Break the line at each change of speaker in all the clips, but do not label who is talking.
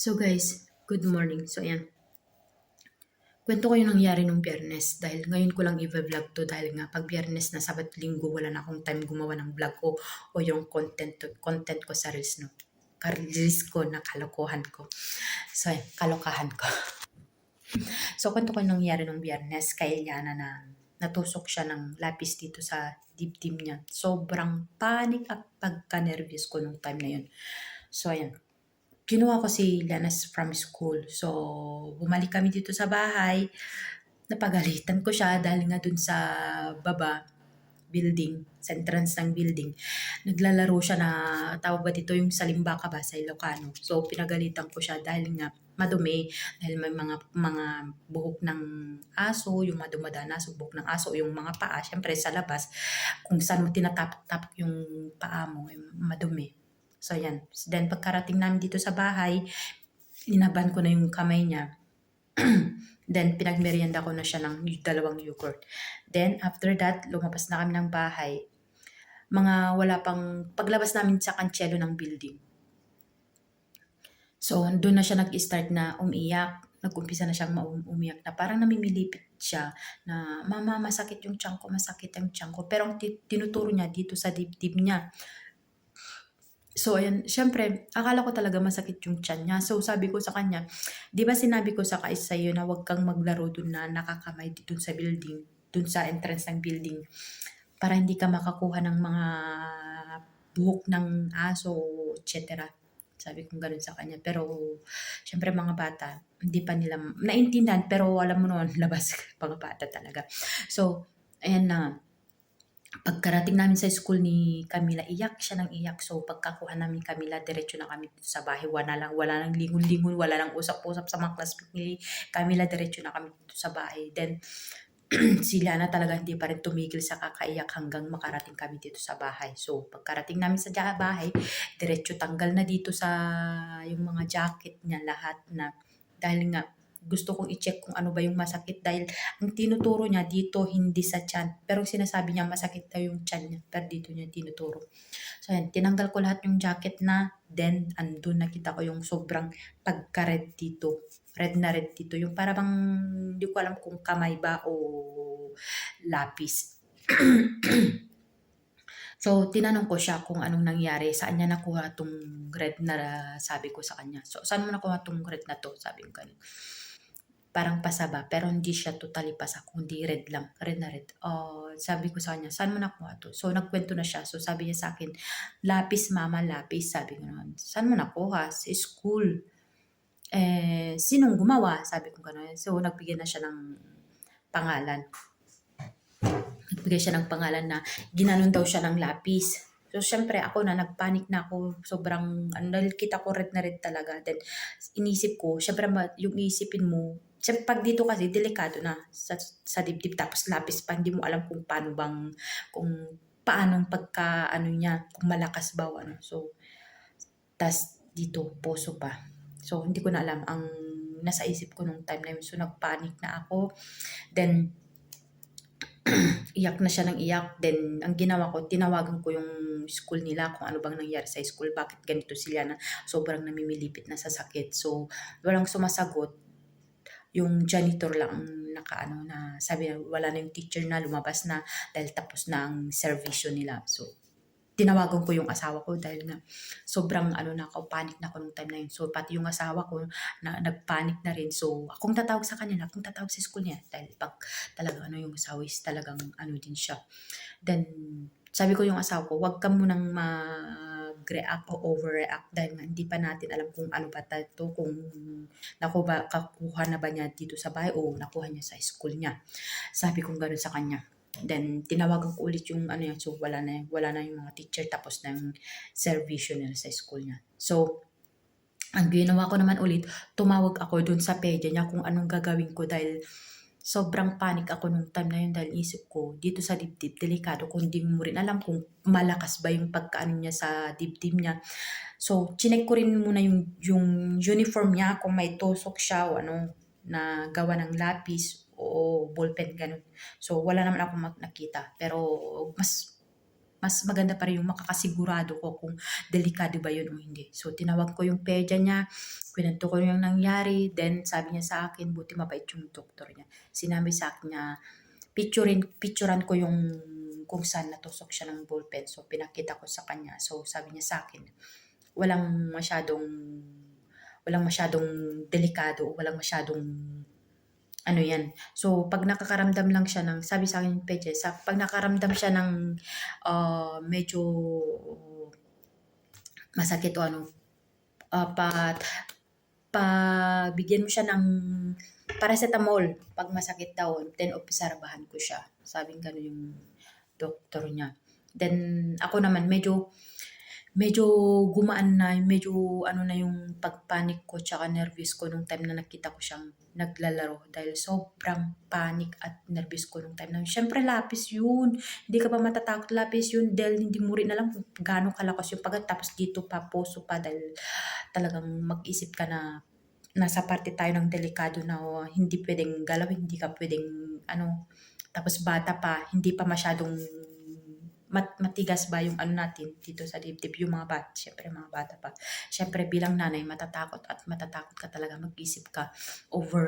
So guys, good morning. So ayan. Kwento ko yung nangyari nung biyernes dahil ngayon ko lang i-vlog to dahil nga pag biyernes na sabat linggo wala na akong time gumawa ng vlog ko o yung content content ko sa reels no. Reels ko na kalokohan ko. So ayan, kalokahan ko. so kwento ko yung nangyari nung biyernes kay Liana na natusok siya ng lapis dito sa dibdib niya. Sobrang panic at pagka-nervous ko nung time na yun. So ayan, kinuha ko si Lenas from school. So, bumalik kami dito sa bahay. Napagalitan ko siya dahil nga dun sa baba building, sa entrance ng building. Naglalaro siya na, tawag ba dito yung salimbaka ba sa Ilocano. So, pinagalitan ko siya dahil nga madumi, dahil may mga mga buhok ng aso, yung madumada na sa buhok ng aso, yung mga paa, syempre sa labas, kung saan mo tinatapok-tapok yung paa mo, yung madumi. So, yan. Then, pagkarating namin dito sa bahay, linaban ko na yung kamay niya. Then, pinagmerienda ko na siya ng dalawang yogurt. Then, after that, lumabas na kami ng bahay. Mga wala pang, paglabas namin sa kanchelo ng building. So, doon na siya nag-start na umiyak. Nag-umpisa na siyang umiyak na parang namimilipit siya na, Mama, masakit yung tiyan ko, masakit yung tiyan ko. Pero ang ti- tinuturo niya dito sa dibdib niya, So, ayan, syempre, akala ko talaga masakit yung tiyan niya. So, sabi ko sa kanya, di ba sinabi ko sa kais sa'yo na huwag kang maglaro dun na nakakamay dito sa building, dun sa entrance ng building, para hindi ka makakuha ng mga buhok ng aso, etc. Sabi ko ganun sa kanya. Pero, syempre mga bata, hindi pa nila, naintindihan, pero alam mo noon, labas, mga bata talaga. So, ayan na, pagkarating namin sa school ni Camila, iyak siya ng iyak. So, pagkakuha namin Camila, diretso na kami dito sa bahay. Wala lang, wala lang lingon-lingon, wala lang usap-usap sa mga classmate ni Camila, diretso na kami dito sa bahay. Then, si Lana talaga hindi pa rin tumigil sa kakaiyak hanggang makarating kami dito sa bahay. So, pagkarating namin sa bahay, diretso tanggal na dito sa yung mga jacket niya lahat na dahil nga gusto kong i-check kung ano ba yung masakit dahil ang tinuturo niya dito hindi sa tiyan. Pero sinasabi niya masakit daw yung tiyan niya. Pero dito niya tinuturo. So yan, tinanggal ko lahat yung jacket na. Then, andun nakita ko yung sobrang pagka-red dito. Red na red dito. Yung para bang, hindi ko alam kung kamay ba o lapis. So, tinanong ko siya kung anong nangyari, saan niya nakuha tong red na sabi ko sa kanya. So, saan mo nakuha tong red na to? Sabi ko ganun parang pasaba, pero hindi siya totally pasa, kundi red lang, red na red. Oh, sabi ko sa kanya, saan mo nakuha to? So, nagkwento na siya. So, sabi niya sa akin, lapis mama, lapis. Sabi ko naman, saan mo nakuha? Sa school. Eh, sinong gumawa? Sabi ko gano'n. So, nagbigay na siya ng pangalan. Nagbigay siya ng pangalan na ginanon daw siya ng lapis. So, syempre, ako na, nagpanik na ako. Sobrang, ano, dahil kita ko red na red talaga. Then, inisip ko, syempre, yung isipin mo, syempre, pag dito kasi, delikado na sa, sa dibdib. Tapos, lapis pa, hindi mo alam kung paano bang, kung paanong pagka, ano niya, kung malakas ba o ano. So, tas dito, poso pa. So, hindi ko na alam ang nasa isip ko nung time na yun. So, nagpanik na ako. Then, iyak na siya ng iyak. Then, ang ginawa ko, tinawagan ko yung school nila kung ano bang nangyari sa school. Bakit ganito sila na sobrang namimilipit na sa sakit. So, walang sumasagot. Yung janitor lang ang nakaano na sabi na wala na yung teacher na lumabas na dahil tapos na ang servisyo nila. So, tinawagan ko yung asawa ko dahil nga sobrang ano na ako, panic na ako nung time na yun. So, pati yung asawa ko na nagpanic na rin. So, akong tatawag sa kanya, akong tatawag sa school niya. Dahil pag talagang ano yung asawa is talagang ano din siya. Then, sabi ko yung asawa ko, wag ka munang mag-react o overreact dahil nga hindi pa natin alam kung ano ba to, kung nakuha, kakuha na ba niya dito sa bahay o nakuha niya sa school niya. Sabi ko gano'n sa kanya. Then, tinawagan ko ulit yung ano yan. So, wala na, wala na yung mga teacher tapos na yung servisyo nila sa school niya. So, ang ginawa ko naman ulit, tumawag ako dun sa pedya niya kung anong gagawin ko dahil sobrang panic ako nung time na yun dahil isip ko, dito sa dibdib, delikado kung di mo rin alam kung malakas ba yung pagkaano niya sa dibdib niya. So, chinek ko rin muna yung, yung uniform niya kung may tusok siya o ano, na gawa ng lapis o ballpen, ganun. So, wala naman ako nakita. Pero, mas mas maganda pa rin yung makakasigurado ko kung delikado ba yun o hindi. So, tinawag ko yung pedya niya, kwento ko yung nangyari, then sabi niya sa akin, buti mabait yung doktor niya. Sinabi sa akin niya, picturein, picturean ko yung kung saan natusok siya ng ballpen. So, pinakita ko sa kanya. So, sabi niya sa akin, walang masyadong walang masyadong delikado, walang masyadong ano yan. So, pag nakakaramdam lang siya ng, sabi sa akin, Peche, sa, pag nakaramdam siya ng ah, medyo masakit o ano, ah, pa, pa, bigyan mo siya ng paracetamol pag masakit daw, then obserbahan ko siya. Sabi gano'n yung doktor niya. Then, ako naman, medyo, medyo gumaan na, medyo ano na yung pagpanik ko tsaka nervous ko nung time na nakita ko siyang naglalaro dahil sobrang panic at nervous ko nung time na. Siyempre, lapis yun. Hindi ka pa matatakot lapis yun dahil hindi mo rin alam kung gaano kalakas yung pagat. Tapos dito pa, puso pa dahil talagang mag-isip ka na nasa parte tayo ng delikado na oh, hindi pwedeng galawin, hindi ka pwedeng ano. Tapos bata pa, hindi pa masyadong mat matigas ba yung ano natin dito sa dibdib yung mga bata, syempre mga bata pa. Syempre bilang nanay matatakot at matatakot ka talaga mag-isip ka over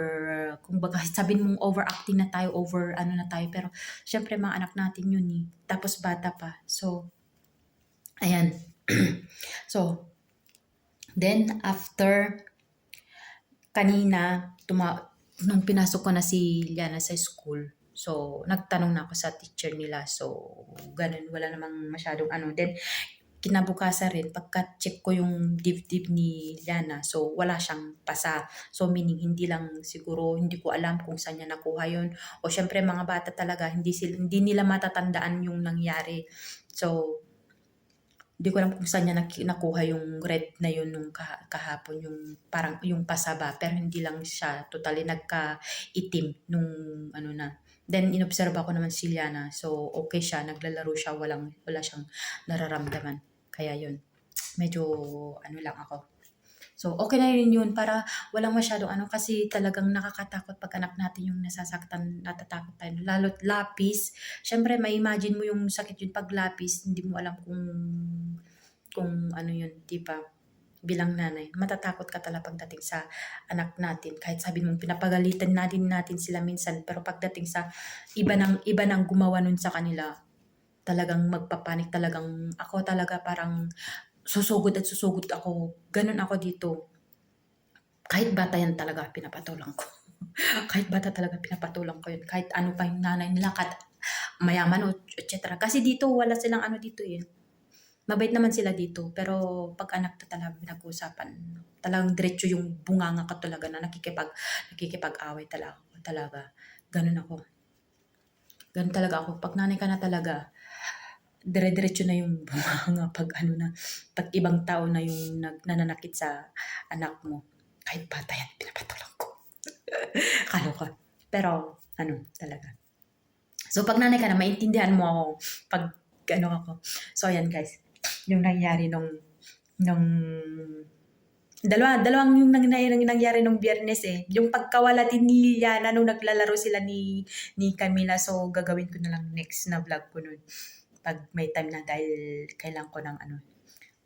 kung baga sabihin mong overacting na tayo, over ano na tayo pero syempre mga anak natin yun eh. Tapos bata pa. So ayan. so then after kanina tuma nung pinasok ko na si Liana sa school So, nagtanong na ako sa teacher nila. So, ganun, wala namang masyadong ano. Then, kinabukasan rin, pagka-check ko yung dibdib ni Liana, so wala siyang pasa. So, meaning, hindi lang siguro, hindi ko alam kung saan niya nakuha yun. O, syempre, mga bata talaga, hindi, sila, hindi nila matatandaan yung nangyari. So, hindi ko alam kung saan niya nak- nakuha yung red na yun nung kah- kahapon, yung parang yung pasaba, pero hindi lang siya totally nagka-itim nung ano na, Then, inobserba ko naman si Liana. So, okay siya. Naglalaro siya. Walang, wala siyang nararamdaman. Kaya yun. Medyo, ano lang ako. So, okay na rin yun para walang masyadong ano kasi talagang nakakatakot pag anak natin yung nasasaktan, natatakot tayo. Lalo't lapis. Siyempre, may imagine mo yung sakit yun pag lapis, hindi mo alam kung kung ano yun, di ba? Bilang nanay, matatakot ka talaga pagdating sa anak natin. Kahit sabi mong pinapagalitan natin natin sila minsan, pero pagdating sa iba ng, iba ng gumawa nun sa kanila, talagang magpapanik, talagang ako talaga parang susugod at susugod ako. Ganun ako dito. Kahit bata yan talaga, pinapatulang ko. kahit bata talaga, pinapatulang ko yun. Kahit ano pa yung nanay nila, kahit mayaman o etc. Kasi dito, wala silang ano dito yun mabait naman sila dito, pero pag anak na talaga pinag-uusapan, talagang diretso yung bunganga ka talaga na nakikipag, nakikipag-away talaga. talaga. Ganun ako. Ganun talaga ako. Pag nanay ka na talaga, dire-diretso na yung bunganga pag ano na, pag ibang tao na yung nag, nananakit sa anak mo. Kahit bata yan, pinapatulang ko. Kaloka. Pero, ano, talaga. So, pag nanay ka na, maintindihan mo ako pag ano ako. So, ayan guys yung nangyari nung nung dalawa dalawang yung nangyari, nangyari nung biyernes eh. Yung pagkawala din ni Yana nung naglalaro sila ni ni Camila so gagawin ko na lang next na vlog ko nun. Pag may time na dahil kailan ko ng ano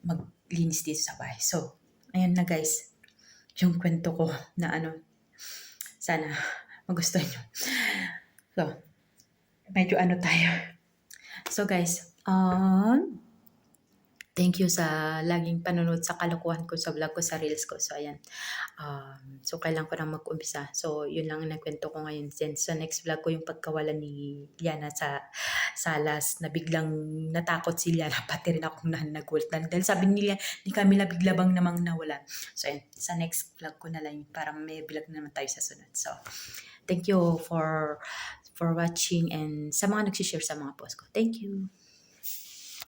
maglinis dito sa bahay. So ayun na guys. Yung kwento ko na ano sana magustuhan nyo. So medyo ano tayo. So guys um Thank you sa laging panonood sa kalokohan ko sa vlog ko, sa reels ko. So, ayan. Um, so, kailan ko na mag-umpisa. So, yun lang ang nagkwento ko ngayon. Then, sa next vlog ko, yung pagkawala ni Liana sa salas, na biglang natakot si Liana, pati rin akong nagulat. Dahil sabi nila, ni Camila, bigla bang namang nawala. So, ayan. Sa next vlog ko na lang, para may vlog na naman tayo sa sunod. So, thank you for for watching and sa mga nagsishare sa mga post ko. Thank you.